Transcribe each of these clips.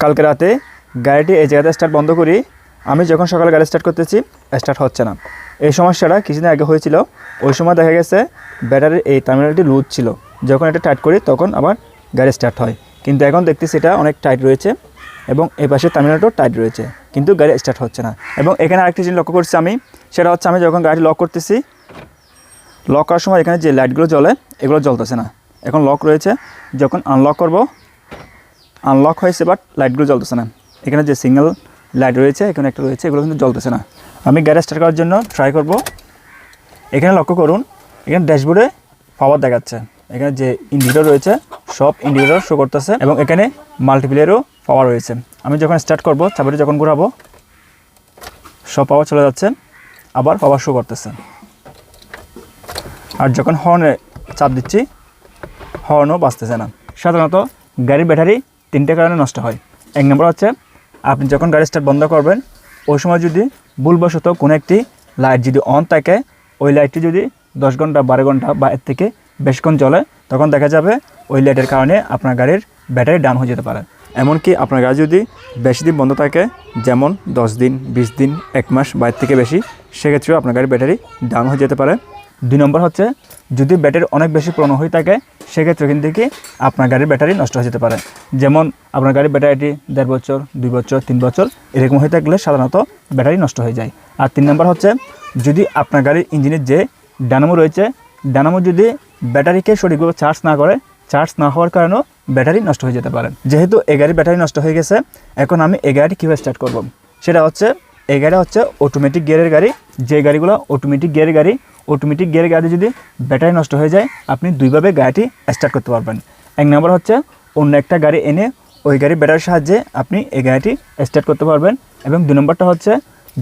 কালকে রাতে গাড়িটি এই জায়গাতে স্টার্ট বন্ধ করি। আমি যখন সকালে গাড়ি স্টার্ট করতেছি স্টার্ট হচ্ছে না। এই সমস্যাটা কিছুদিন আগে হয়েছিল। ওই সময় দেখা গেছে ব্যাটারির এই টার্মিনালটি লুজ ছিল। যখন এটা টাইট করি, তখন আবার গাড়ি স্টার্ট হয়। কিন্তু এখন দেখতেছি এটা অনেক টাইট রয়েছে এবং এই পাশে টার্মিনালটাও টাইট রয়েছে। কিন্তু গাড়ি স্টার্ট হচ্ছে না। এবং এখানে আরেকটি জিনিস লক্ষ্য করছি আমি, সেটা হচ্ছে আমি যখন গাড়ি লক করতেছি লক করার সময় এখানে যে লাইটগুলো জ্বলে, এগুলো জ্বলতেছে না। এখন লক রয়েছে। যখন আনলক করব আনলক হয়েছে বাট লাইটগুলো জ্বলতেছে না। এখানে যে সিঙ্গেল লাইট রয়েছে, এখানে একটা রয়েছে, এগুলো কিন্তু জ্বলতেছে না। আমি গ্যারেজ স্টার্ট করার জন্য ট্রাই করব। এখানে লক্ষ্য করুন, এখানে ড্যাশবোর্ডে পাওয়ার দেখাচ্ছে। এখানে যে ইন্ডিকেটর রয়েছে, সব ইন্ডিকেটর শো করতেছে এবং এখানে মাল্টিপ্লেয়ারও পাওয়ার রয়েছে। আমি যখন স্টার্ট করব, চাবিটা যখন ঘোরাবো, সব পাওয়ার চলে যাচ্ছে, আবার পাওয়ার শো করতেছে। আর যখন হর্নে চাপ দিচ্ছি হর্নও বাঁচতেছে না। সাধারণত গাড়ির ব্যাটারি তিনটে কারণে নষ্ট হয়। এক নম্বর হচ্ছে, আপনি যখন গাড়ি স্টার্ট বন্ধ করবেন, ওই সময় যদি ভুলবশত কোনো একটি লাইট যদি অন থাকে, ওই লাইটটি যদি দশ ঘণ্টা, বারো ঘণ্টা বা এর থেকে বেশক্ষণ চলে, তখন দেখা যাবে ওই লাইটের কারণে আপনার গাড়ির ব্যাটারি ডাউন হয়ে যেতে পারে। এমনকি আপনার গাড়ি যদি বেশি দিন বন্ধ থাকে, যেমন দশ দিন, বিশ দিন, এক মাস বা এর থেকে বেশি, সেক্ষেত্রেও আপনার গাড়ির ব্যাটারি ডাউন হয়ে যেতে পারে। দুই নম্বর হচ্ছে, যদি ব্যাটারি অনেক বেশি পুরনো হয়ে থাকে, সেক্ষেত্রে কিন্তু কি আপনার গাড়ির ব্যাটারি নষ্ট হয়ে যেতে পারে। যেমন আপনার গাড়ির ব্যাটারিটি দেড় বছর, দুই বছর, তিন বছর, এরকম হয়ে থাকলে সাধারণত ব্যাটারি নষ্ট হয়ে যায়। আর তিন নম্বর হচ্ছে, যদি আপনার গাড়ির ইঞ্জিনের যে ডানামো রয়েছে, ডানামো যদি ব্যাটারিকে সঠিকভাবে চার্জ না করে, চার্জ না হওয়ার কারণেও ব্যাটারি নষ্ট হয়ে যেতে পারে। যেহেতু এ গাড়ির ব্যাটারি নষ্ট হয়ে গেছে, এখন আমি এই গাড়িটি কীভাবে স্টার্ট করব? সেটা হচ্ছে, এই গাড়ি হচ্ছে অটোমেটিক গিয়ারের গাড়ি। যে গাড়িগুলো অটোমেটিক গিয়ারের গাড়ি অটোমেটিক গিয়ারের গাড়ি যদি ব্যাটারি নষ্ট হয়ে যায়, আপনি দুইভাবে গাড়িটি স্টার্ট করতে পারবেন। এক নম্বর হচ্ছে, অন্য একটা গাড়ি এনে ওই গাড়ির ব্যাটারির সাহায্যে আপনি এই গাড়িটি স্টার্ট করতে পারবেন। এবং দুই নম্বরটা হচ্ছে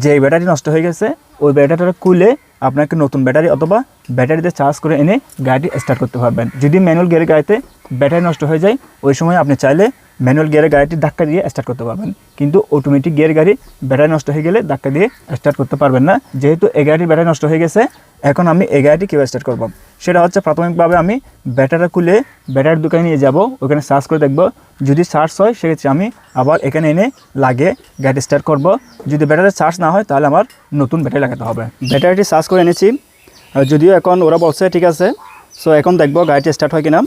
যে ব্যাটারি নষ্ট হয়ে গেছে, ওই ব্যাটারিটা খুলে আপনাকে নতুন ব্যাটারি অথবা ব্যাটারিতে চার্জ করে এনে গাড়িটি স্টার্ট করতে পারবেন। যদি ম্যানুয়াল গিয়ারের গাড়িতে ব্যাটারি নষ্ট হয়ে যায়, ওই সময় আপনি চাইলে ম্যানুয়াল গিয়ারের গাড়িটি ধাক্কা দিয়ে স্টার্ট করতে পারবেন। কিন্তু অটোমেটিক গিয়ার গাড়ি ব্যাটারি নষ্ট হয়ে গেলে ধাক্কা দিয়ে স্টার্ট করতে পারবেন না। যেহেতু এই গাড়িটির ব্যাটারি নষ্ট হয়ে গেছে এখন আমি এই গাড়িটি কীভাবে স্টার্ট করব? সেটা হচ্ছে প্রাথমিকভাবে আমি ব্যাটারি খুলে ব্যাটারির দোকানে নিয়ে যাব, ওখানে সার্চ করে দেখব। যদি চার্জ হয়, সেক্ষেত্রে আমি আবার এখানে এনে লাগে গাড়ি স্টার্ট করব। যদি ব্যাটারি চার্জ না হয়, তাহলে আমার নতুন ব্যাটারি লাগাতে হবে। ব্যাটারিটি সার্চ করে এনেছি। যদিও এখন ওরা বলছে ঠিক আছে সো এখন দেখব গাড়িটি স্টার্ট হয় কিনা।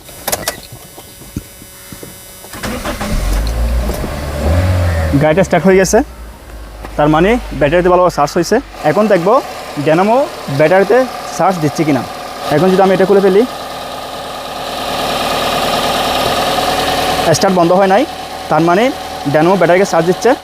গাড়িটা স্টার্ট হয়ে গেছে। তার মানে ব্যাটারিতে ভালো চার্জ হয়েছে। এখন দেখব ডেনামো ব্যাটারিতে চার্জ দিচ্ছে কিনা? এখন যদি আমি এটা খুলে ফেলি স্টার্ট বন্ধ হয় নাই, তার মানে ড্যানামো ব্যাটারিকে চার্জ দিচ্ছে।